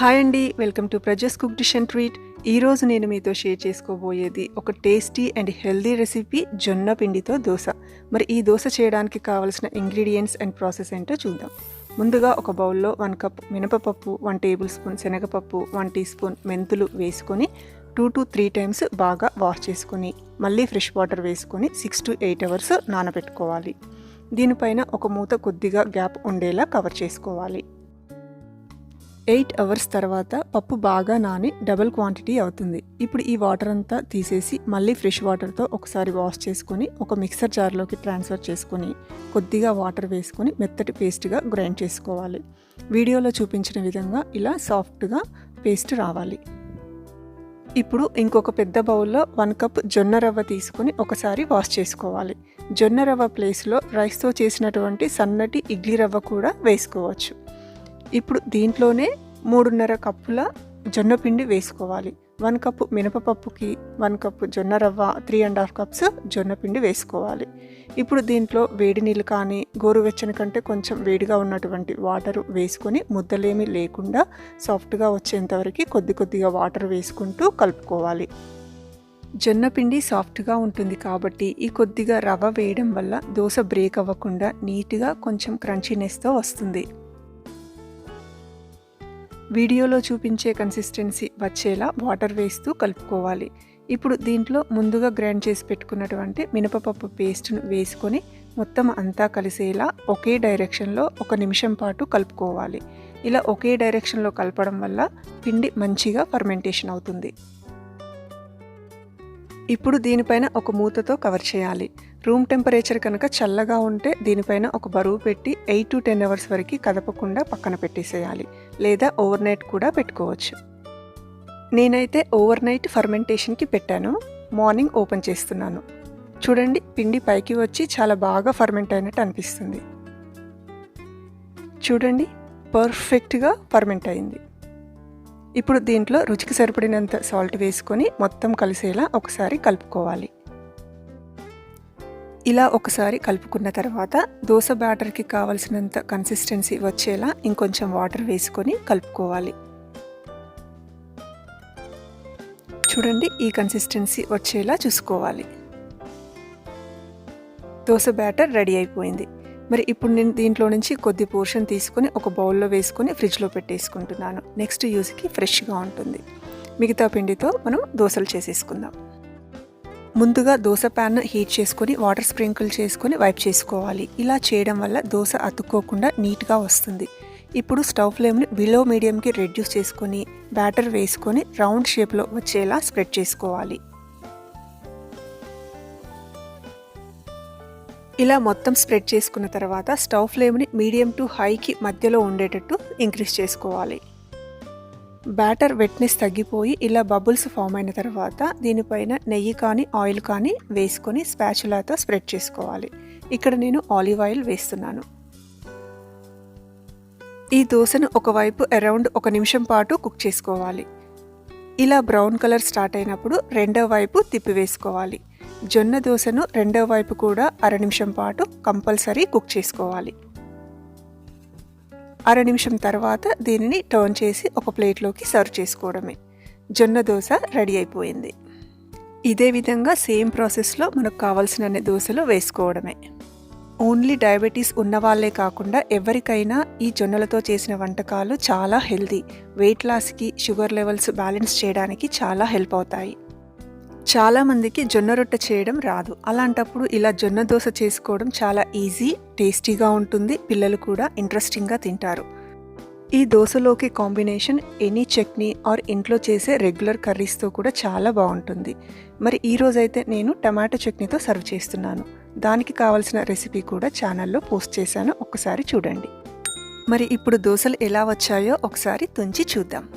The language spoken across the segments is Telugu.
హాయ్ అండి వెల్కమ్ టు ప్రజెస్ కుక్ డిష్ అండ్ ట్రీట్. ఈరోజు నేను మీతో షేర్ చేసుకోబోయేది ఒక టేస్టీ అండ్ హెల్దీ రెసిపీ జొన్న పిండితో దోశ. మరి ఈ దోశ చేయడానికి కావలసిన ఇంగ్రీడియంట్స్ అండ్ ప్రాసెస్ ఏంటో చూద్దాం. ముందుగా ఒక బౌల్లో వన్ కప్ మినపపప్పు వన్ టేబుల్ స్పూన్ శనగపప్పు వన్ టీ స్పూన్ మెంతులు వేసుకొని టూ టు త్రీ టైమ్స్ బాగా వాష్ చేసుకొని మళ్ళీ ఫ్రెష్ వాటర్ వేసుకొని సిక్స్ టు ఎయిట్ అవర్స్ నానబెట్టుకోవాలి. దీనిపైన ఒక మూత కొద్దిగా గ్యాప్ ఉండేలా కవర్ చేసుకోవాలి. ఎయిట్ అవర్స్ తర్వాత పప్పు బాగా నాని డబుల్ క్వాంటిటీ అవుతుంది. ఇప్పుడు ఈ వాటర్ అంతా తీసేసి మళ్ళీ ఫ్రెష్ వాటర్తో ఒకసారి వాష్ చేసుకొని ఒక మిక్సర్ జార్లోకి ట్రాన్స్ఫర్ చేసుకొని కొద్దిగా వాటర్ వేసుకొని మెత్తటి పేస్ట్గా గ్రైండ్ చేసుకోవాలి. వీడియోలో చూపించిన విధంగా ఇలా సాఫ్ట్గా పేస్ట్ రావాలి. ఇప్పుడు ఇంకొక పెద్ద బౌల్లో వన్ కప్ జొన్న రవ్వ తీసుకొని ఒకసారి వాష్ చేసుకోవాలి. జొన్న రవ్వ ప్లేస్లో రైస్తో చేసినటువంటి సన్నటి ఇడ్లీ రవ్వ కూడా వేసుకోవచ్చు. ఇప్పుడు దీంట్లోనే మూడున్నర కప్పుల జొన్న పిండి వేసుకోవాలి. వన్ కప్పు మినపపప్పుకి వన్ కప్పు జొన్న రవ్వ త్రీ అండ్ హాఫ్ కప్స్ జొన్న పిండి వేసుకోవాలి. ఇప్పుడు దీంట్లో వేడి నీళ్ళు కానీ గోరువెచ్చని కంటే కొంచెం వేడిగా ఉన్నటువంటి వాటర్ వేసుకొని ముద్దలేమీ లేకుండా సాఫ్ట్గా వచ్చేంతవరకు కొద్ది కొద్దిగా వాటర్ వేసుకుంటూ కలుపుకోవాలి. జొన్న పిండి సాఫ్ట్గా ఉంటుంది కాబట్టి ఈ కొద్దిగా రవ్వ వేయడం వల్ల దోశ బ్రేక్ అవ్వకుండా నీట్గా కొంచెం క్రంచీనెస్తో వస్తుంది. వీడియోలో చూపించే కన్సిస్టెన్సీ వచ్చేలా వాటర్ వేస్తూ కలుపుకోవాలి. ఇప్పుడు దీంట్లో ముందుగా గ్రైండ్ చేసి పెట్టుకున్నటువంటి మినపపప్పు పేస్ట్ను వేసుకొని మొత్తం అంతా కలిసేలా ఒకే డైరెక్షన్లో ఒక నిమిషం పాటు కలుపుకోవాలి. ఇలా ఒకే డైరెక్షన్లో కలపడం వల్ల పిండి మంచిగా ఫర్మెంటేషన్ అవుతుంది. ఇప్పుడు దీనిపైన ఒక మూతతో కవర్ చేయాలి. రూమ్ టెంపరేచర్ కనుక చల్లగా ఉంటే దీనిపైన ఒక బరువు పెట్టి ఎయిట్ టు టెన్ అవర్స్ వరకు కదపకుండా పక్కన పెట్టేసేయాలి. లేదా ఓవర్ నైట్ కూడా పెట్టుకోవచ్చు. నేనైతే ఓవర్ నైట్ ఫర్మెంటేషన్కి పెట్టాను. మార్నింగ్ ఓపెన్ చేస్తున్నాను. చూడండి పిండి పైకి వచ్చి చాలా బాగా ఫర్మెంట్ అయినట్టు అనిపిస్తుంది. చూడండి పర్ఫెక్ట్గా ఫర్మెంట్ అయింది. ఇప్పుడు దీంట్లో రుచికి సరిపడినంత సాల్ట్ వేసుకొని మొత్తం కలిసేలా ఒకసారి కలుపుకోవాలి. ఇలా ఒకసారి కలుపుకున్న తర్వాత దోశ బ్యాటర్కి కావలసినంత కన్సిస్టెన్సీ వచ్చేలా ఇంకొంచెం వాటర్ వేసుకొని కలుపుకోవాలి. చూడండి ఈ కన్సిస్టెన్సీ వచ్చేలా చూసుకోవాలి. దోశ బ్యాటర్ రెడీ అయిపోయింది. మరి ఇప్పుడు నేను దీంట్లో నుంచి కొద్ది పోర్షన్ తీసుకొని ఒక బౌల్లో వేసుకొని ఫ్రిడ్జ్లో పెట్టేసుకుంటున్నాను. నెక్స్ట్ యూస్కి ఫ్రెష్గా ఉంటుంది. మిగతా పిండితో మనం దోశలు చేసేసుకుందాం. ముందుగా దోశ ప్యాన్ హీట్ చేసుకొని వాటర్ స్ప్రింకిల్ చేసుకొని వైప్ చేసుకోవాలి. ఇలా చేయడం వల్ల దోశ అతుక్కోకుండా నీట్గా వస్తుంది. ఇప్పుడు స్టవ్ ఫ్లేమ్ని బిలో మీడియంకి రెడ్యూస్ చేసుకొని బ్యాటర్ వేసుకొని రౌండ్ షేప్లో వచ్చేలా స్ప్రెడ్ చేసుకోవాలి. ఇలా మొత్తం స్ప్రెడ్ చేసుకున్న తర్వాత స్టవ్ ఫ్లేమ్ని మీడియం టు హైకి మధ్యలో ఉండేటట్టు ఇంక్రీజ్ చేసుకోవాలి. బ్యాటర్ వెట్నెస్ తగ్గిపోయి ఇలా బబుల్స్ ఫామ్ అయిన తర్వాత దీనిపైన నెయ్యి కానీ ఆయిల్ కానీ వేసుకొని స్పాచులాతో స్ప్రెడ్ చేసుకోవాలి. ఇక్కడ నేను ఆలివ్ ఆయిల్ వేస్తున్నాను. ఈ దోశను ఒకవైపు అరౌండ్ ఒక నిమిషం పాటు కుక్ చేసుకోవాలి. ఇలా బ్రౌన్ కలర్ స్టార్ట్ అయినప్పుడు రెండో వైపు తిప్పి వేసుకోవాలి. జొన్న దోశను రెండో వైపు కూడా అర నిమిషం పాటు కంపల్సరీ కుక్ చేసుకోవాలి. అర నిమిషం తర్వాత దీనిని టర్న్ చేసి ఒక ప్లేట్లోకి సర్వ్ చేసుకోవడమే. జొన్న దోశ రెడీ అయిపోయింది. ఇదే విధంగా సేమ్ ప్రాసెస్లో మనకు కావాల్సిన దోశలు వేసుకోవడమే. ఓన్లీ డయాబెటీస్ ఉన్న వాళ్ళే కాకుండా ఎవరికైనా ఈ జొన్నలతో చేసిన వంటకాలు చాలా హెల్దీ వెయిట్ లాస్కి షుగర్ లెవెల్స్ బ్యాలెన్స్ చేయడానికి చాలా హెల్ప్ అవుతాయి. చాలామందికి జొన్న రొట్టె చేయడం రాదు. అలాంటప్పుడు ఇలా జొన్న దోశ చేసుకోవడం చాలా ఈజీ టేస్టీగా ఉంటుంది. పిల్లలు కూడా ఇంట్రెస్టింగ్గా తింటారు. ఈ దోశలోకి కాంబినేషన్ ఎనీ చట్నీ ఆర్ ఇంట్లో చేసే రెగ్యులర్ కర్రీస్తో కూడా చాలా బాగుంటుంది. మరి ఈరోజైతే నేను టమాటో చట్నీతో సర్వ్ చేస్తున్నాను. దానికి కావాల్సిన రెసిపీ కూడా ఛానల్లో పోస్ట్ చేశాను. ఒకసారి చూడండి. మరి ఇప్పుడు దోశలు ఎలా వచ్చాయో ఒకసారి తుంచి చూద్దాం.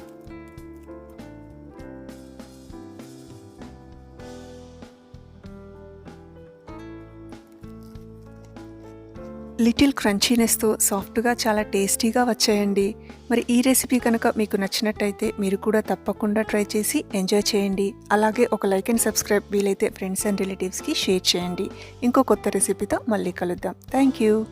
లిటిల్ క్రంచీనెస్తో సాఫ్ట్గా చాలా టేస్టీగా వచ్చాయండి. మరి ఈ రెసిపీ కనుక మీకు నచ్చినట్టయితే మీరు కూడా తప్పకుండా ట్రై చేసి ఎంజాయ్ చేయండి. అలాగే ఒక లైక్ అండ్ సబ్స్క్రైబ్ వీలైతే ఫ్రెండ్స్ అండ్ రిలేటివ్స్కి షేర్ చేయండి. ఇంకో కొత్త రెసిపీతో మళ్ళీ కలుద్దాం. Thank you.